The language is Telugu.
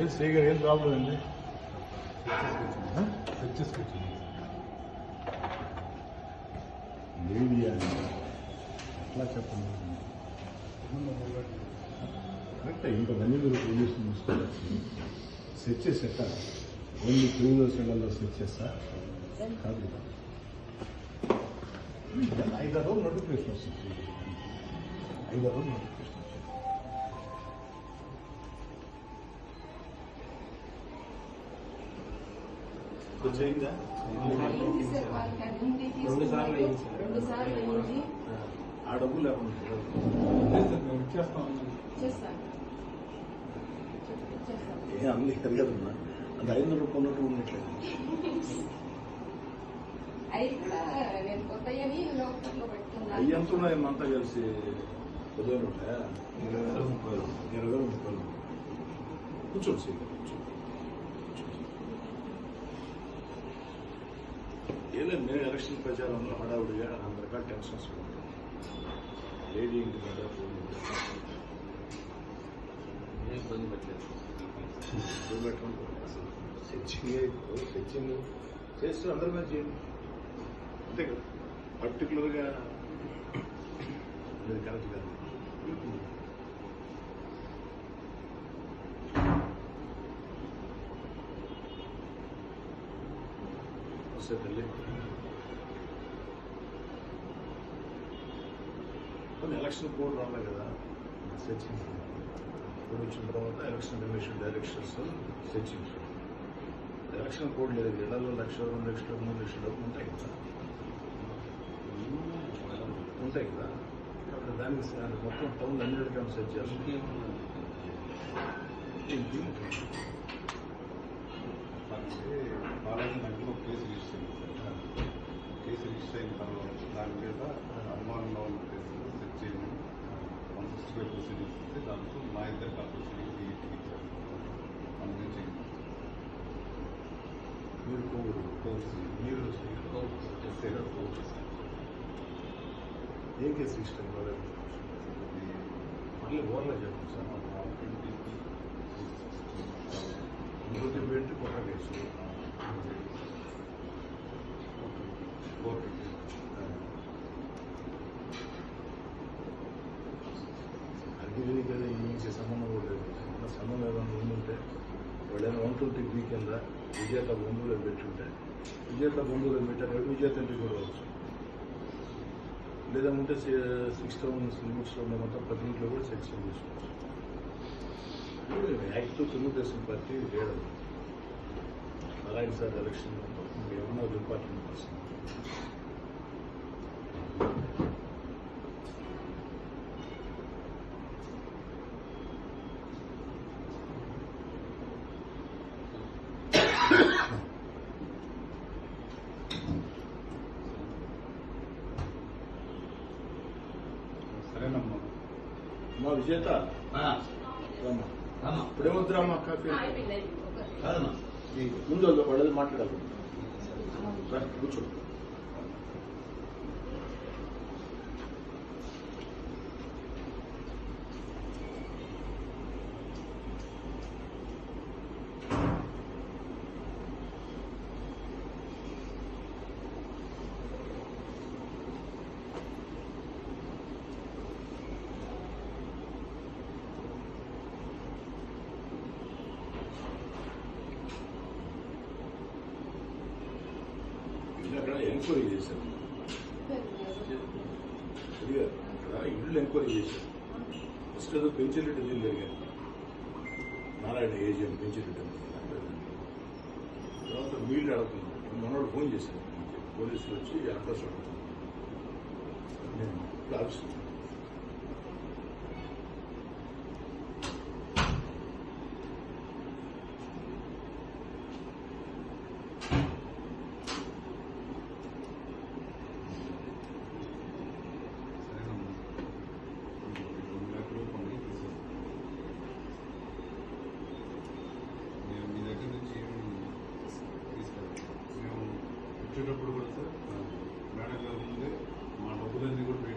ఏం శ్రీగా ఏం ప్రాబ్లం అండి మీడియా ఎట్లా చెప్పండి. కరెక్ట్ ఇంతమంది మీరు పోలీసులు చూసుకోవచ్చు సెట్ చేసేట ఓన్లీ క్రిమినల్ సెంటర్లో సెట్ చేస్తా. కాదు. ఐదారు నోటిఫికేషన్ వస్తుంది ఐదారు నోటిఫికేషన్ వస్తుంది రెండు సార్లు రెండు సార్లు అయింది ఆ లేకుండా అన్ని కలగదన్నా అది ఐదు రూపాయలు ఉన్నట్లేదు అవి అవి ఎంత ఉన్నాయి? అంతా కలిసి పదివేలు ఉంటాయా? ఇరవై వేలు ముప్పై ఇరవై వేలు ముప్పై కూర్చోండి సీట్ కూర్చోండి. ఏం మేము ఎలక్షన్ ప్రచారంలో హడావుడిగా అందరి రకాల టెన్షన్స్ లేడీ ఇంటి మీద ఫోన్ ఏం ఇబ్బంది పెట్టలేదు పెట్టుకుంటాం సెర్చింగ్ సెర్చింగ్ చేస్తూ అందరి మీద చేయండి అంతే కదా. పర్టికులర్గా కరెక్ట్ కాదు. తల్లి కొన్ని ఎలక్షన్ కోడ్ రాలే కదా సెర్చింగ్ కోడ్ వచ్చిన తర్వాత election commission directions searching election code లేదు ఇళ్ళలో లక్ష రెండు లక్షలు మూడు లక్షలు ఉంటాయి కదా ఉంటాయి కదా కాబట్టి దానికి మొత్తం టౌన్ అన్నిటికీ సెట్ చేస్తాం బాలాజీ దాని మీద అనుమానంలో ఉన్న కేసులు సెట్ చేయమని వన్ సిక్స్టీ ఫైవ్ ప్రొసీడింగ్స్ ఇస్తే దాంతో మా ఇద్దరికి ఆ ప్రొసీడింగ్ డిలీట్ ఇచ్చారు అందుకని మీరు కోవిడ్ కోర్సు మీరు ఎస్ఐ గారు కోర్సు సార్ ఏం కేసు ఇష్టం కాలేదు మళ్ళీ ఓన్లో చెప్పండి సార్ ఇంకొక పెట్టి కొత్త అగ్గిరి కదా ఇంకే సంబంధం కూడా లేదు. సంబంధం ఏదైనా ఉందంటే వాళ్ళు ఏమైనా వన్ ట్వంటీ బీ కింద విజేత బంధువులు పెట్టుంటే విజేత బంధువులు పెట్టారు విజేత ఇంటికి కూడా వచ్చు లేదంటే సిక్స్ థౌసండ్ లిమిట్స్లో ఉన్న మొత్తం ప్రతి ఇంట్లో కూడా సెక్షన్ తీసుకోవచ్చు యాక్ట్ తెలుగుదేశం పార్టీ చేయడం నారాయణ సార్ ఎలక్షన్ ఏమన్నా డిపార్ట్మెంట్ వస్తుంది మా విజేత రామ్మా ఇప్పుడేమొద్దురామ్మా కాఫీ ముందు వాళ్ళు పడేది మాట్లాడాలి రా, కూర్చో అక్కడ ఎంక్వైరీ చేశారు. అడిగారు ఇళ్ళు ఎంక్వైరీ చేశారు. ఫస్ట్ ఏదో పెంచిరెడ్డి ఇల్లు జరిగారు నారాయణ ఏజిఎం పెంచిరెడ్డి తర్వాత వీళ్ళు అడుగుతున్నారు మనోడు ఫోన్ చేశాను. పోలీసులు వచ్చి అడ్రస్ అడుగుతున్నాను నేను ఆఫీస్ సరేనమ్మా రెండు లక్షలు కొన్ని తీసేస్తాను నేను మీ దగ్గర నుంచి ఏమి తీసుకెళ్తాను మేము వచ్చేటప్పుడు కూడా సార్ మేడం గారు ముందే మా డబ్బులన్నీ కూడా పే